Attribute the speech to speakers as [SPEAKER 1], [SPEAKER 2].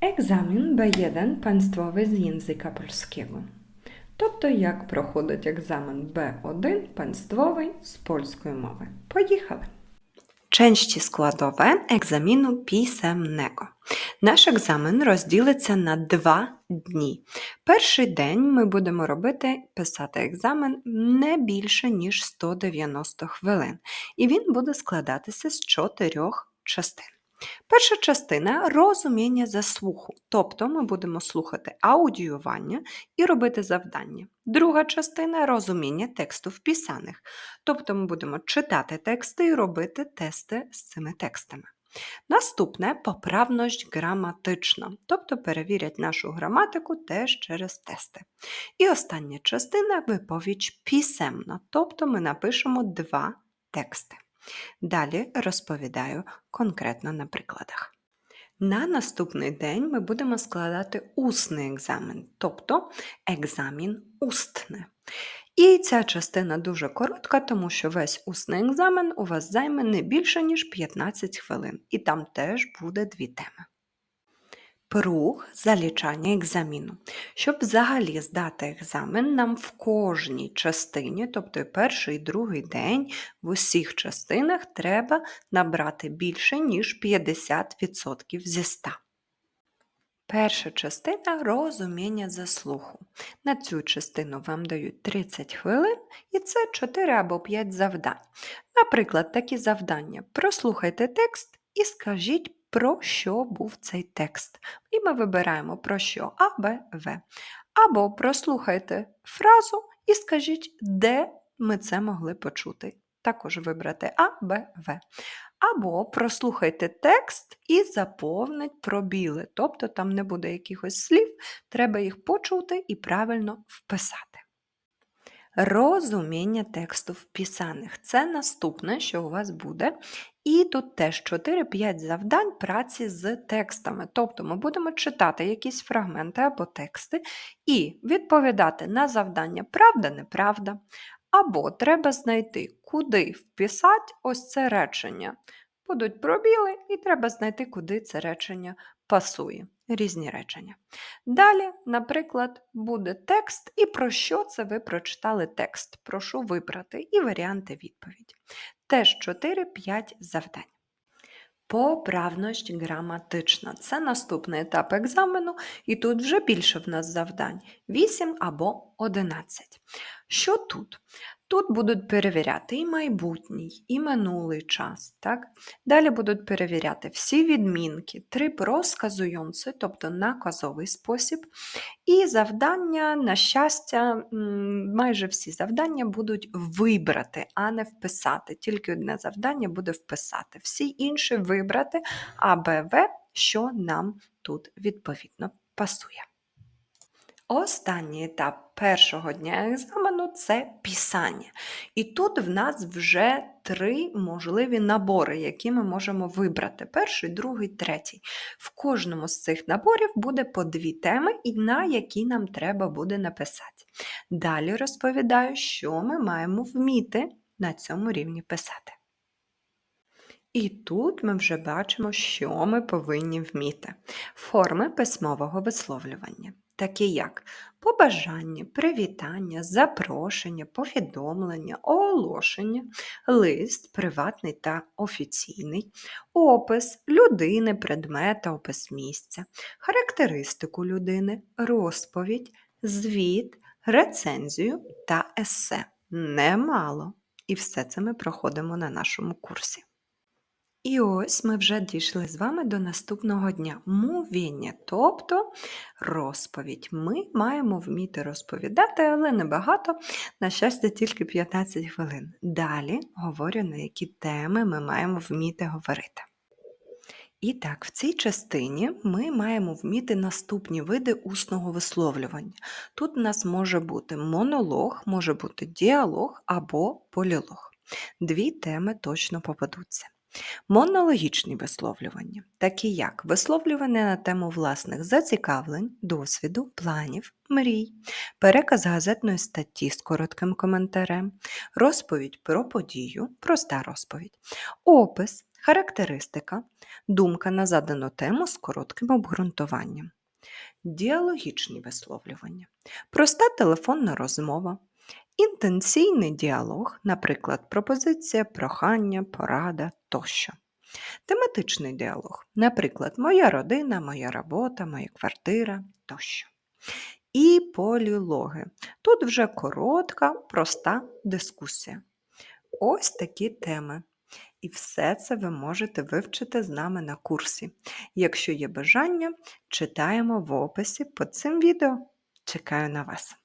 [SPEAKER 1] Egzamin B1 państwowy z języka polskiego. Тобто, як проходить екзамен Б1 państwowy з польської мови. Поїхали! Części składowe egzaminu pisemnego. Наш екзамен розділиться на два дні. Перший день ми будемо робити писати екзамен не більше, ніж 190 хвилин, і він буде складатися з чотирьох частин. Перша частина розуміння за слуху, тобто ми будемо слухати аудіювання і робити завдання. Друга частина розуміння тексту вписаних, тобто ми будемо читати тексти і робити тести з цими текстами. Наступне поправність граматична, тобто перевірять нашу граматику теж через тести. І остання частина виповідь пісемна, тобто ми напишемо два тексти. Далі розповідаю конкретно на прикладах. На наступний день ми будемо складати усний екзамен, тобто екзамін устне. І ця частина дуже коротка, тому що весь усний екзамен у вас займе не більше, ніж 15 хвилин, і там теж буде дві теми. Пруг залічання екзаміну. Щоб взагалі здати екзамен, нам в кожній частині, тобто перший і другий день, в усіх частинах треба набрати більше, ніж 50% зі 100. Перша частина розуміння за слуху. На цю частину вам дають 30 хвилин, і це 4 або 5 завдань. Наприклад, такі завдання: прослухайте текст і скажіть, про що був цей текст. І ми вибираємо про що А, Б, В. Або прослухайте фразу і скажіть, де ми це могли почути. Також вибрати А, Б, В. Або прослухайте текст і заповнить пробіли, тобто там не буде якихось слів, треба їх почути і правильно вписати. Розуміння тексту вписаних. Це наступне, що у вас буде. І тут теж 4-5 завдань праці з текстами. Тобто ми будемо читати якісь фрагменти або тексти і відповідати на завдання правда, неправда. Або треба знайти, куди вписати ось це речення. Будуть пробіли, і треба знайти, куди це речення пасує. Різні речення. Далі, наприклад, буде текст, і про що це ви прочитали текст. Прошу вибрати і варіанти відповіді. Теж 4-5 завдань. Поправність граматична. Це наступний етап екзамену, і тут вже більше в нас завдань 8 або 11. Що тут? Тут будуть перевіряти і майбутній, і минулий час. Так? Далі будуть перевіряти всі відмінки, три розказуючи, тобто наказовий спосіб. І завдання, на щастя, майже всі завдання будуть вибрати, а не вписати. Тільки одне завдання буде вписати. Всі інші вибрати А, Б, В, що нам тут відповідно пасує. Останній етап першого дня екзамену це писання. І тут в нас вже три можливі набори, які ми можемо вибрати: перший, другий, третій. В кожному з цих наборів буде по дві теми, на які нам треба буде написати. Далі розповідаю, що ми маємо вміти на цьому рівні писати. І тут ми вже бачимо, що ми повинні вміти. Форми письмового висловлювання такі як побажання, привітання, запрошення, повідомлення, оголошення, лист, приватний та офіційний, опис людини, предмета, опис місця, характеристику людини, розповідь, звіт, рецензію та есе. Немало. І все це ми проходимо на нашому курсі. І ось ми вже дійшли з вами до наступного дня мовіння, тобто розповідь. Ми маємо вміти розповідати, але небагато, на щастя, тільки 15 хвилин. Далі говорю, на які теми ми маємо вміти говорити. І так, в цій частині ми маємо вміти наступні види усного висловлювання. Тут у нас може бути монолог, може бути діалог або полілог. Дві теми точно попадуться. Монологічні висловлювання, такі як висловлювання на тему власних зацікавлень, досвіду, планів, мрій, переказ газетної статті з коротким коментарем, розповідь про подію, проста розповідь, опис, характеристика, думка на задану тему з коротким обґрунтуванням. Діалогічні висловлювання, проста телефонна розмова, інтенційний діалог, наприклад, пропозиція, прохання, порада тощо. Тематичний діалог, наприклад, моя родина, моя робота, моя квартира тощо. І полілоги. Тут вже коротка, проста дискусія. Ось такі теми. І все це ви можете вивчити з нами на курсі. Якщо є бажання, читаємо в описі під цим відео. Чекаю на вас!